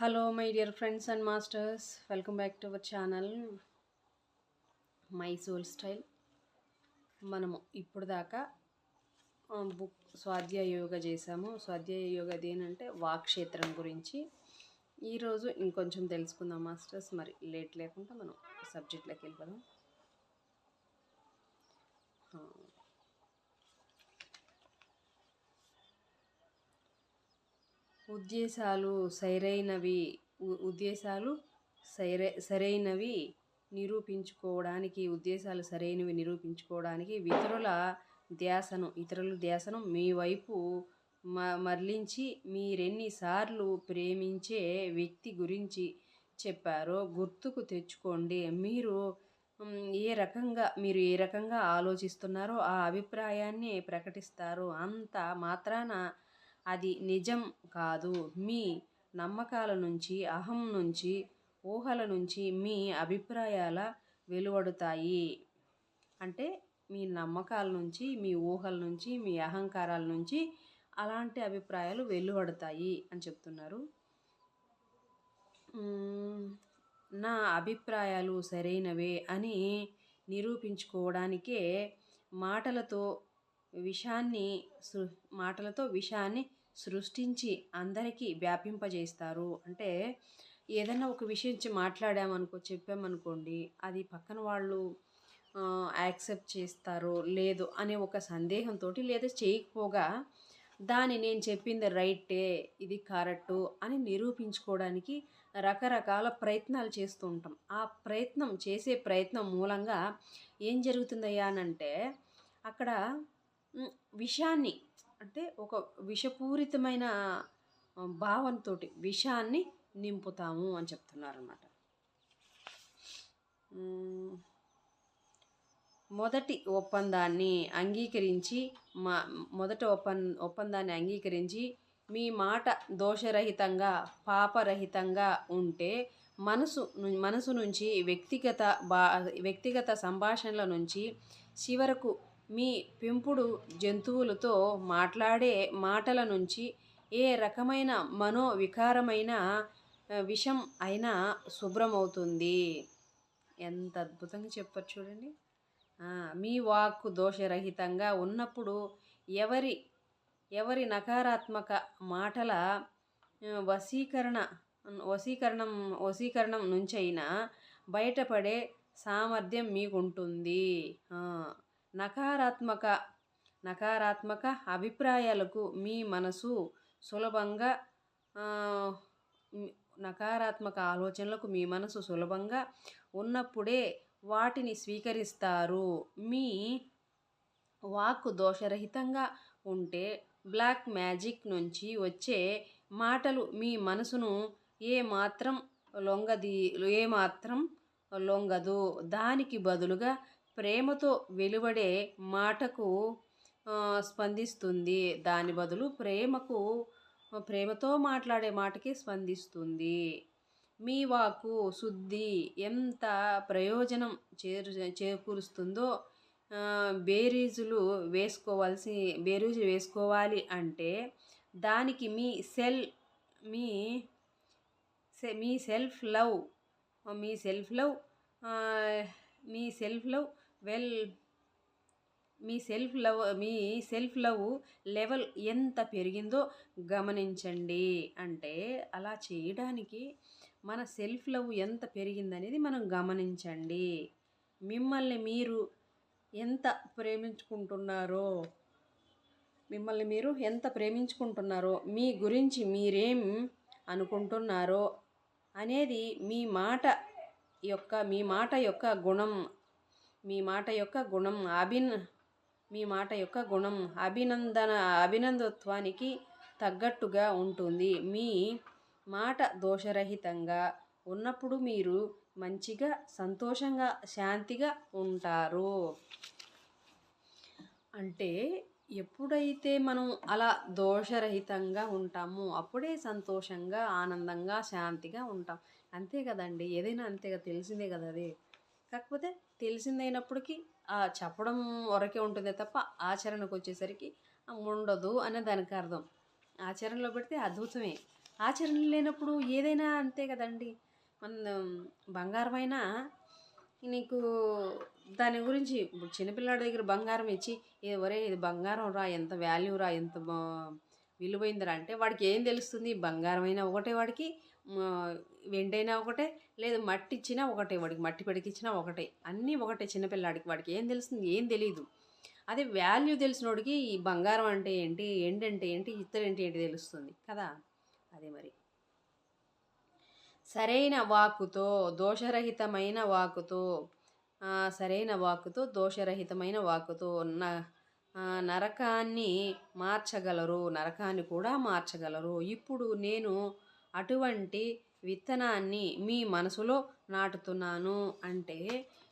Hello my dear friends and masters welcome back to our channel my soul style మనము ఇప్పుడు దాకా book స్వాధ్యాయ యోగ చేసాము. స్వాధ్యాయ యోగ దేనంటే వాక్క్షేత్రం గురించి. ఈరోజు ఇంకొంచెం తెలుసుకుందాం మాస్టర్స్ మరి లేట్ లేకుండా మనం సబ్జెక్ట్లోకి వెళ్ళిపోదాం. ఉద్దేశాలు సరైనవి ఉద్దేశాలు సరే సరైనవి నిరూపించుకోవడానికి ఉద్దేశాలు సరైనవి నిరూపించుకోవడానికి ఇతరుల ధ్యాసను ఇతరుల ధ్యాసను మీ వైపు మ మరలించి మీరెన్నిసార్లు ప్రేమించే వ్యక్తి గురించి చెప్పారో గుర్తుకు తెచ్చుకోండి. మీరు ఏ రకంగా మీరు ఏ రకంగా ఆలోచిస్తున్నారో ఆ అభిప్రాయాన్ని ప్రకటిస్తారు. అంత మాత్రాన అది నిజం కాదు. మీ నమ్మకాల నుంచి అహం నుంచి ఊహల నుంచి మీ అభిప్రాయాల వెలువడుతాయి. అంటే మీ నమ్మకాల నుంచి మీ ఊహల నుంచి మీ అహంకారాల నుంచి అలాంటి అభిప్రాయాలు వెలువడతాయి అని చెప్తున్నారు. నా అభిప్రాయాలు సరైనవే అని నిరూపించుకోవడానికే మాటలతో విషాన్ని సృ మాటలతో విషాన్ని సృష్టించి అందరికీ వ్యాపింపజేస్తారు. అంటే ఏదైనా ఒక విషయం మాట్లాడామనుకో చెప్పామనుకోండి అది పక్కన వాళ్ళు యాక్సెప్ట్ చేస్తారో లేదు అనే ఒక సందేహంతో లేదా చేయకపోగా దాన్ని నేను చెప్పింది రైటే ఇది కరెక్టు అని నిరూపించుకోవడానికి రకరకాల ప్రయత్నాలు చేస్తూ ఉంటాం. ఆ ప్రయత్నం చేసే ప్రయత్నం మూలంగా ఏం జరుగుతుందయ్యా అనంటే అక్కడ విషాన్ని అంటే ఒక విషపూరితమైన భావంతో విషాన్ని నింపుతాము అని చెప్తున్నారు అన్నమాట మొదటి ఒప్పందాన్ని అంగీకరించి మా మొదటి ఒప్పం ఒప్పందాన్ని అంగీకరించి మీ మాట దోషరహితంగా పాపరహితంగా ఉంటే మనసు మనసు నుంచి వ్యక్తిగత బా వ్యక్తిగత సంభాషణల నుంచి చివరకు మీ పెంపుడు జంతువులతో మాట్లాడే మాటల నుంచి ఏ రకమైన మనోవికారమైన విషం అయినా శుభ్రమవుతుంది. ఎంత అద్భుతంగా చెప్పచ్చు చూడండి. మీ వాక్కు దోషరహితంగా ఉన్నప్పుడు ఎవరి ఎవరి నకారాత్మక మాటల వశీకరణ వశీకరణం వశీకరణం నుంచైనా బయటపడే సామర్థ్యం మీకుంటుంది. నకారాత్మక నకారాత్మక అభిప్రాయాలకు మీ మనసు సులభంగా నకారాత్మక ఆలోచనలకు మీ మనసు సులభంగా ఉన్నప్పుడే వాటిని స్వీకరిస్తారు. మీ వాక్కు దోషరహితంగా ఉంటే బ్లాక్ మ్యాజిక్ నుంచి వచ్చే మాటలు మీ మనసును ఏ మాత్రం లొంగది ఏమాత్రం లొంగదు. దానికి బదులుగా ప్రేమతో వెలువడే మాటకు స్పందిస్తుంది. దాని బదులు ప్రేమకు ప్రేమతో మాట్లాడే మాటకి స్పందిస్తుంది. మీ వాకు శుద్ధి ఎంత ప్రయోజనం చేరు చేకూరుస్తుందో బేరీజులు వేసుకోవాల్సి బేరీజులు వేసుకోవాలి అంటే దానికి మీ సెల్ మీ మీ సెల్ఫ్ లవ్ మీ సెల్ఫ్ లవ్ మీ సెల్ఫ్ లవ్ వెల్ మీ సెల్ఫ్ లవ్ మీ సెల్ఫ్ లవ్ లెవెల్ ఎంత పెరిగిందో గమనించండి. అంటే అలా చేయడానికి మన సెల్ఫ్ లవ్ ఎంత పెరిగిందనేది మనం గమనించండి. మిమ్మల్ని మీరు ఎంత ప్రేమించుకుంటున్నారో మిమ్మల్ని మీరు ఎంత ప్రేమించుకుంటున్నారో మీ గురించి మీరేం అనుకుంటున్నారో అనేది మీ మాట యొక్క మీ మాట యొక్క గుణం మీ మాట యొక్క గుణం అభిన్ మీ మాట యొక్క గుణం అభినందన అభినందత్వానికి తగ్గట్టుగా ఉంటుంది. మీ మాట దోషరహితంగా ఉన్నప్పుడు మీరు మంచిగా సంతోషంగా శాంతిగా ఉంటారు. అంటే ఎప్పుడైతే మనం అలా దోషరహితంగా ఉంటామో అప్పుడే సంతోషంగా ఆనందంగా శాంతిగా ఉంటాం. అంతే కదండి? ఏదైనా అంతే కదా? తెలిసిందే కదా అది. కాకపోతే తెలిసిందైనప్పటికీ ఆ చెప్పడం వరకే ఉంటుంది తప్ప ఆచరణకు వచ్చేసరికి ఉండదు అనే దానికి అర్థం. ఆచరణలో పెడితే అద్భుతమే. ఆచరణ లేనప్పుడు ఏదైనా అంతే కదండి. మన బంగారమైనా నీకు దాని గురించి ఇప్పుడు చిన్నపిల్లాడి దగ్గర బంగారం ఇచ్చి "ఏ ఒరే ఇది బంగారం రా ఎంత వాల్యూ రా ఎంత విలువైందిరా అంటే వాడికి ఏం తెలుస్తుంది? బంగారమైనా ఒకటే వాడికి మ, వెండైనా ఒకటే లేదు మట్టి ఇచ్చినా ఒకటే వాడికి మట్టి పడికిచ్చినా ఒకటే. అన్నీ ఒకటే చిన్నపిల్లాడికి వాడికి ఏం తెలుస్తుంది? ఏం తెలియదు అదే వాల్యూ తెలిసినోడికి ఈ బంగారం అంటే ఏంటి ఎండంటే ఏంటి ఇత్తడి ఏంటి తెలుస్తుంది కదా? అదే మరి. సరైన వాక్కుతో దోషరహితమైన వాక్కుతో సరైన వాక్కుతో దోషరహితమైన వాక్కుతో న నరకాన్ని మార్చగలరు నరకాన్ని కూడా మార్చగలరు. ఇప్పుడు నేను అటువంటి విత్తనాన్ని మీ మనసులో నాటుతున్నాను అంటే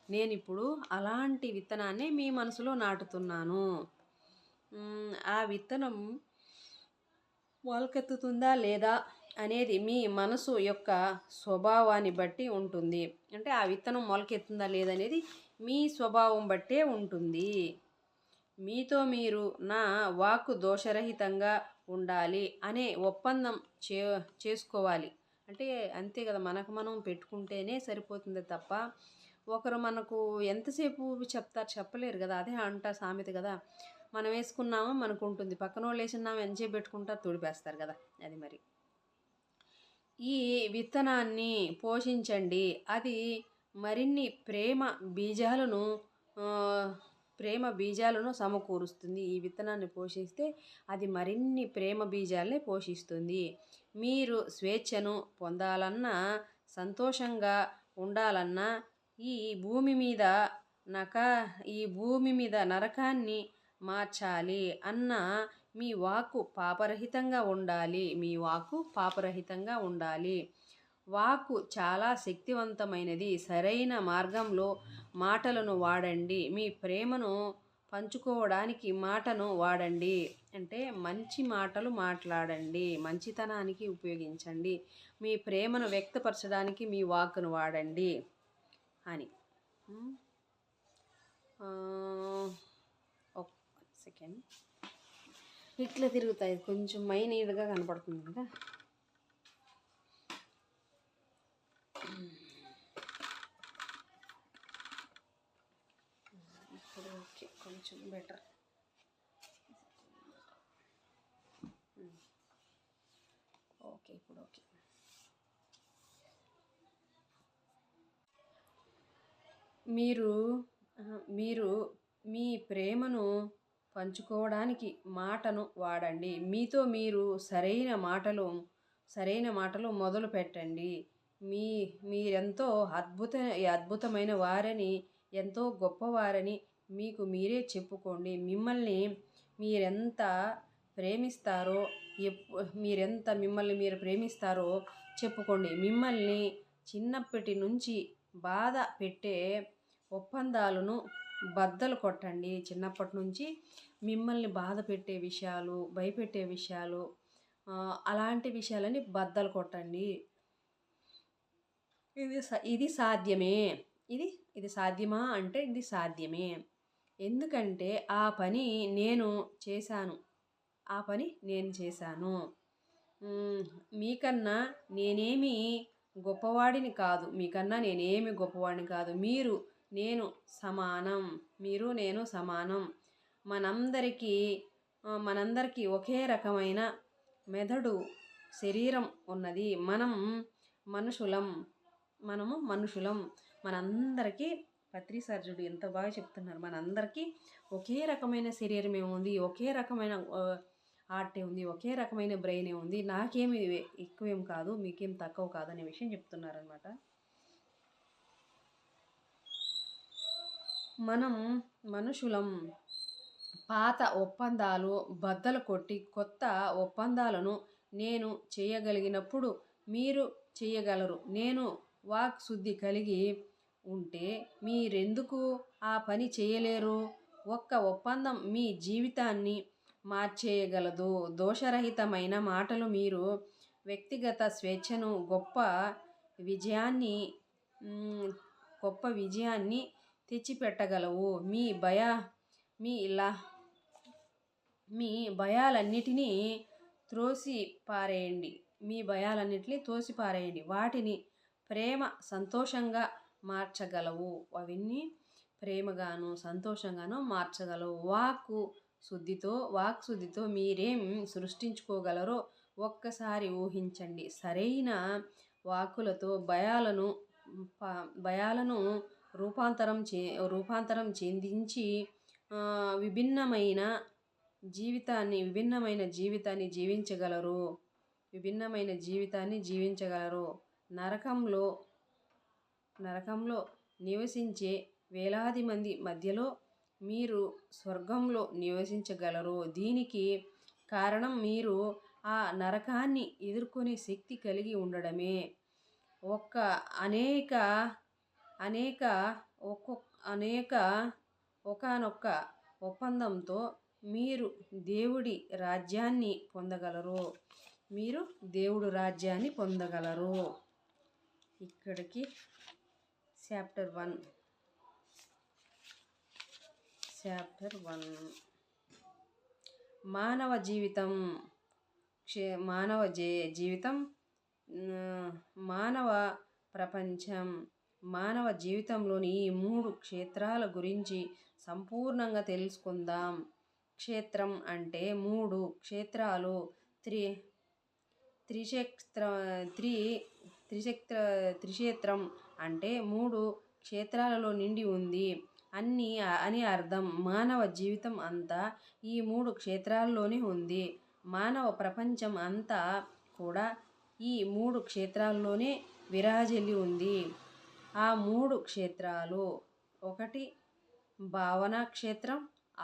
నేను ఇప్పుడు అలాంటి విత్తనాన్ని మీ మనసులో నాటుతున్నాను. ఆ విత్తనం మొలకెత్తుతుందా లేదా అనేది మీ మనసు యొక్క స్వభావాన్ని బట్టి ఉంటుంది. అంటే ఆ విత్తనం మొలకెత్తుందా లేదనేది మీ స్వభావం బట్టే ఉంటుంది. మీతో మీరు నా వాక్కు దోషరహితంగా ఉండాలి అనే ఒప్పందం చే చేసుకోవాలి. అంటే అంతే కదా మనకు మనం పెట్టుకుంటేనే సరిపోతుంది తప్ప ఒకరు మనకు ఎంతసేపు చెప్తారు చెప్పలేరు కదా అదే అంట సామెత కదా. మనం వేసుకున్నామో మనకు ఉంటుంది పక్కన వాళ్ళు వేసినామో ఎంతసేపు పెట్టుకుంటారు తుడిపేస్తారు కదా అది మరి. ఈ విత్తనాన్ని పోషించండి అది మరిన్ని ప్రేమ బీజాలను ప్రేమ బీజాలను సమకూరుస్తుంది. ఈ విత్తనాన్ని పోషిస్తే అది మరిన్ని ప్రేమ బీజాలని పోషిస్తుంది. మీరు స్వేచ్ఛను పొందాలన్నా సంతోషంగా ఉండాలన్నా ఈ భూమి మీద నక ఈ భూమి మీద నరకాన్ని మార్చాలి అన్న మీ వాక్కు పాపరహితంగా ఉండాలి. మీ వాక్కు పాపరహితంగా ఉండాలి. వాక్కు చాలా శక్తివంతమైనది. సరైన మార్గంలో మాటలను వాడండి. మీ ప్రేమను పంచుకోవడానికి మాటను వాడండి. అంటే మంచి మాటలు మాట్లాడండి. మంచితనానికి ఉపయోగించండి. మీ ప్రేమను వ్యక్తపరచడానికి మీ వాక్ను వాడండి అని. ఒక సెకండ్. ఇట్లా తిరుగుతాయి. కొంచెం మైనీడ్గా కనపడుతుంది కదా ఇప్పుడు ఓకే కొంచెం బెటర్ ఓకే hmm. ఇప్పుడు ఓకే మీరు మీరు మీ ప్రేమను పంచుకోవడానికి మాటను వాడండి. మీతో మీరు సరైన మాటలు సరైన మాటలు మొదలు పెట్టండి. మీ మీరెంతో అద్భుత అద్భుతమైన వారని ఎంతో గొప్పవారని మీకు మీరే చెప్పుకోండి. మిమ్మల్ని మీరెంత ప్రేమిస్తారో మీరెంత మిమ్మల్ని మీరు ప్రేమిస్తారో చెప్పుకోండి. మిమ్మల్ని చిన్నప్పటి నుంచి బాధ పెట్టే ఒప్పందాలను బద్దలు కొట్టండి. చిన్నప్పటి నుంచి మిమ్మల్ని బాధ పెట్టే విషయాలు భయపెట్టే విషయాలు అలాంటి విషయాలని బద్దలు కొట్టండి. ఇది ఇది సాధ్యమే. ఇది ఇది సాధ్యమా అంటే ఇది సాధ్యమే. ఎందుకంటే ఆ పని నేను చేశాను. ఆ పని నేను చేశాను. మీకన్నా నేనేమి గొప్పవాడిని కాదు. మీకన్నా నేనేమి గొప్పవాడిని కాదు. మీరు నేను సమానం. మీరు నేను సమానం. మనందరికీ మనందరికీ ఒకే రకమైన మెదడు శరీరం ఉన్నది. మనం మనుషులం. మనము మనుషులం. మనందరికీ పత్రి సర్జుడు ఎంత బాగా చెప్తున్నారు. మనందరికీ ఒకే రకమైన శరీరమే ఉంది ఒకే రకమైన ఆర్టే ఉంది ఒకే రకమైన బ్రెయినే ఉంది. నాకేమి ఎక్కువేం కాదు మీకేం తక్కువ కాదు అనే విషయం చెప్తున్నారనమాట మనం మనుషులం పాత ఒప్పందాలు బద్దలు కొట్టి కొత్త ఒప్పందాలను నేను చేయగలిగినప్పుడు మీరు చేయగలరు. నేను వాక్ శుద్ధి కలిగి ఉంటే మీరెందుకు ఆ పని చేయలేరు? ఒక్క ఒప్పందం మీ జీవితాన్ని మార్చేయగలదు. దోషరహితమైన మాటలు మీరు వ్యక్తిగత స్వేచ్ఛను గొప్ప విజయాన్ని గొప్ప విజయాన్ని తెచ్చిపెట్టగలవు. మీ భయ మీ ఇలా మీ భయాలన్నిటినీ త్రోసి పారేయండి మీ భయాలన్నిటినీ తోసిపారేయండి వాటిని ప్రేమ సంతోషంగా మార్చగలవు. అవన్నీ ప్రేమగాను సంతోషంగాను మార్చగలవు. వాక్కు శుద్ధితో వాక్ శుద్ధితో మీరేం సృష్టించుకోగలరో ఒక్కసారి ఊహించండి. సరైన వాకులతో భయాలను భయాలను రూపాంతరం చే రూపాంతరం చెందించి విభిన్నమైన జీవితాన్ని విభిన్నమైన జీవితాన్ని జీవించగలరు. విభిన్నమైన జీవితాన్ని జీవించగలరు. నరకంలో నరకంలో నివసించే వేలాది మంది మధ్యలో మీరు స్వర్గంలో నివసించగలరు. దీనికి కారణం మీరు ఆ నరకాన్ని ఎదుర్కొనే శక్తి కలిగి ఉండడమే. ఒక్క అనేక అనేక ఒక్కొక్క అనేక ఒకనొక్క ఒప్పందంతో మీరు దేవుడి రాజ్యాన్ని పొందగలరు. మీరు దేవుడు రాజ్యాన్ని పొందగలరు. ఇక్కడికి చాప్టర్ వన్ చాప్టర్ వన్ మానవ జీవితం. క్షే మానవ జీ జీవితం మానవ ప్రపంచం. మానవ జీవితంలోని ఈ మూడు క్షేత్రాల గురించి సంపూర్ణంగా తెలుసుకుందాం. క్షేత్రం అంటే మూడు క్షేత్రాలు. త్రి త్రిక్షేత్ర త్రి త్రిక్షేత్ర త్రిక్షేత్రం అంటే మూడు క్షేత్రాలలో నిండి ఉంది. అన్ని అని అర్థం. మానవ జీవితం అంతా ఈ మూడు క్షేత్రాల్లోనే ఉంది. మానవ ప్రపంచం అంతా కూడా ఈ మూడు క్షేత్రాల్లోనే విరాజిల్లి ఉంది. ఆ మూడు క్షేత్రాలు ఒకటి భావన క్షేత్రం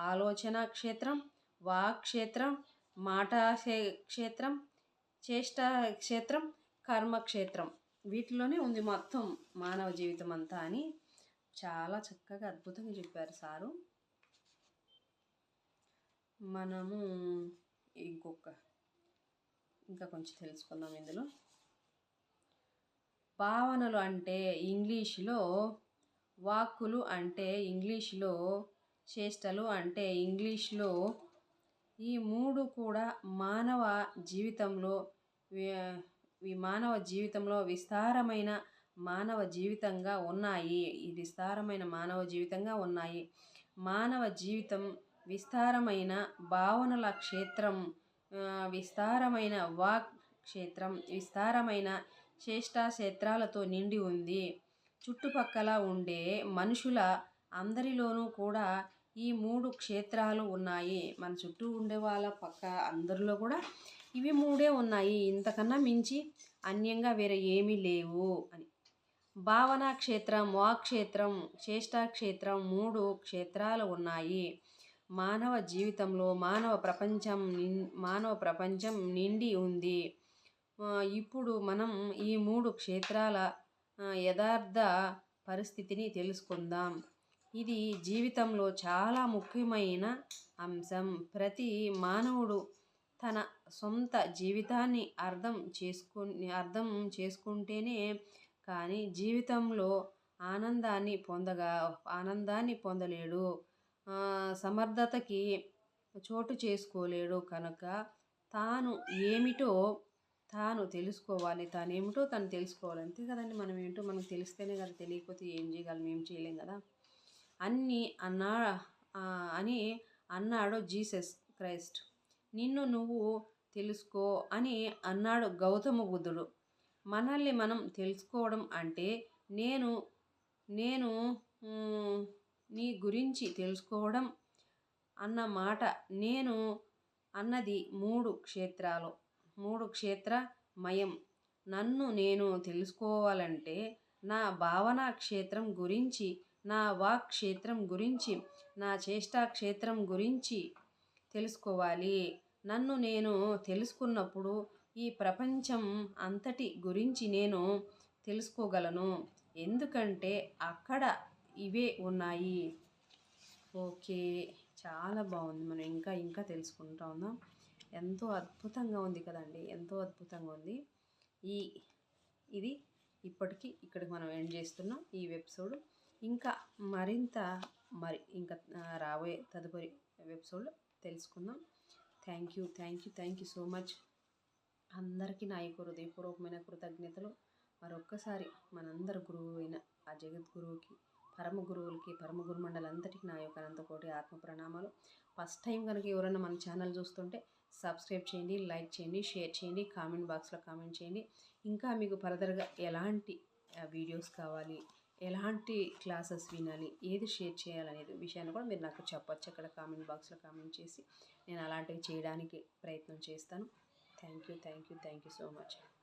ఆలోచన క్షేత్రం వాక్ క్షేత్రం మాట క్షేత్రం చేష్ట క్షేత్రం కర్మక్షేత్రం వీటిలోనే ఉంది మొత్తం మానవ జీవితం అంతా అని చాలా చక్కగా అద్భుతంగా చెప్పారు సారు. మనము ఇంకొక ఇంకా కొంచెం తెలుసుకుందాం ఇందులో. భావనలు అంటే ఇంగ్లీషులో వాక్కులు అంటే ఇంగ్లీష్లో చేష్టలు అంటే ఇంగ్లీష్లో ఈ మూడు కూడా మానవ జీవితంలో మానవ జీవితంలో విస్తారమైన మానవ జీవితంగా ఉన్నాయి. ఈ విస్తారమైన మానవ జీవితంగా ఉన్నాయి. మానవ జీవితం విస్తారమైన భావనల క్షేత్రం విస్తారమైన వాక్ క్షేత్రం విస్తారమైన శ్రేష్ట క్షేత్రాలతో నిండి ఉంది. చుట్టుపక్కల ఉండే మనుషుల అందరిలోనూ కూడా ఈ మూడు క్షేత్రాలు ఉన్నాయి. మన చుట్టూ ఉండే వాళ్ళ పక్క అందరిలో కూడా ఇవి మూడే ఉన్నాయి. ఇంతకన్నా మించి అన్యంగా వేరే ఏమీ లేవు అని. భావనా క్షేత్రం వాక్షేత్రం క్షేత్రం మూడు క్షేత్రాలు ఉన్నాయి. మానవ జీవితంలో మానవ ప్రపంచం మానవ ప్రపంచం నిండి ఉంది. ఇప్పుడు మనం ఈ మూడు క్షేత్రాల యథార్థ పరిస్థితిని తెలుసుకుందాం. ఇది జీవితంలో చాలా ముఖ్యమైన అంశం. ప్రతి మానవుడు తన సొంత జీవితాన్ని అర్థం చేసుకుని అర్థం చేసుకుంటేనే కానీ జీవితంలో ఆనందాన్ని పొందగా ఆనందాన్ని పొందలేడు. సమర్థతకి చోటు చేసుకోలేడు కనుక తాను ఏమిటో తాను తెలుసుకోవాలి. తానేమిటో తను తెలుసుకోవాలి. అంతే కదండి మనం ఏంటో మనకు తెలిస్తేనే కదా తెలియకపోతే ఏం చేయగలం ఏం చేయలేం కదా. అన్నీ అన్నా అని అన్నాడు జీసస్ క్రైస్ట్. నిన్ను నువ్వు తెలుసుకో అని అన్నాడు గౌతమ బుద్ధుడు. మనల్ని మనం తెలుసుకోవడం అంటే నేను నేను నీ గురించి తెలుసుకోవడం అన్న మాట నేను అన్నది మూడు క్షేత్రాలు. మూడు క్షేత్ర మయం నన్ను నేను తెలుసుకోవాలంటే నా భావనా క్షేత్రం గురించి నా వాక్ క్షేత్రం గురించి నా చేష్టా క్షేత్రం గురించి తెలుసుకోవాలి. నన్ను నేను తెలుసుకున్నప్పుడు ఈ ప్రపంచం అంతటి గురించి నేను తెలుసుకోగలను. ఎందుకంటే అక్కడ ఇవే ఉన్నాయి. ఓకే చాలా బాగుంది. మనం ఇంకా ఇంకా తెలుసుకుంటా ఉందాం ఎంతో అద్భుతంగా ఉంది కదండి. ఎంతో అద్భుతంగా ఉంది. ఈ ఇది ఇప్పటికీ ఇక్కడికి మనం ఎండ్ చేస్తున్నాం ఈ ఎపిసోడ్. ఇంకా మరింత మరి ఇంకా రాబోయే తదుపరి ఎపిసోడ్ తెలుసుకుందాం. Thank you thank you thank you so much. అందరికీ నా యొక్క హృదయపూర్వకమైన కృతజ్ఞతలు. మరొక్కసారి మనందరి గురువు అయిన ఆ జగద్గురువుకి పరమ గురువులకి పరమ గురుమండలంతటికి నా యొక్క అనంతకోటి ఆత్మ ప్రణామాలు. ఫస్ట్ టైం కనుక ఎవరైనా మన ఛానల్ చూస్తుంటే సబ్స్క్రైబ్ చేయండి లైక్ చేయండి షేర్ చేయండి కామెంట్ బాక్స్లో కామెంట్ చేయండి. ఇంకా మీకు ఫర్దర్గా ఎలాంటి వీడియోస్ కావాలి ఎలాంటి క్లాసెస్ వినాలి ఏది షేర్ చేయాలనేది విషయాన్ని కూడా మీరు నాకు చెప్పొచ్చు. అక్కడ కామెంట్ బాక్స్లో కామెంట్ చేసి నేను అలాంటివి చేయడానికి ప్రయత్నం చేస్తాను. Thank you thank you thank you so much.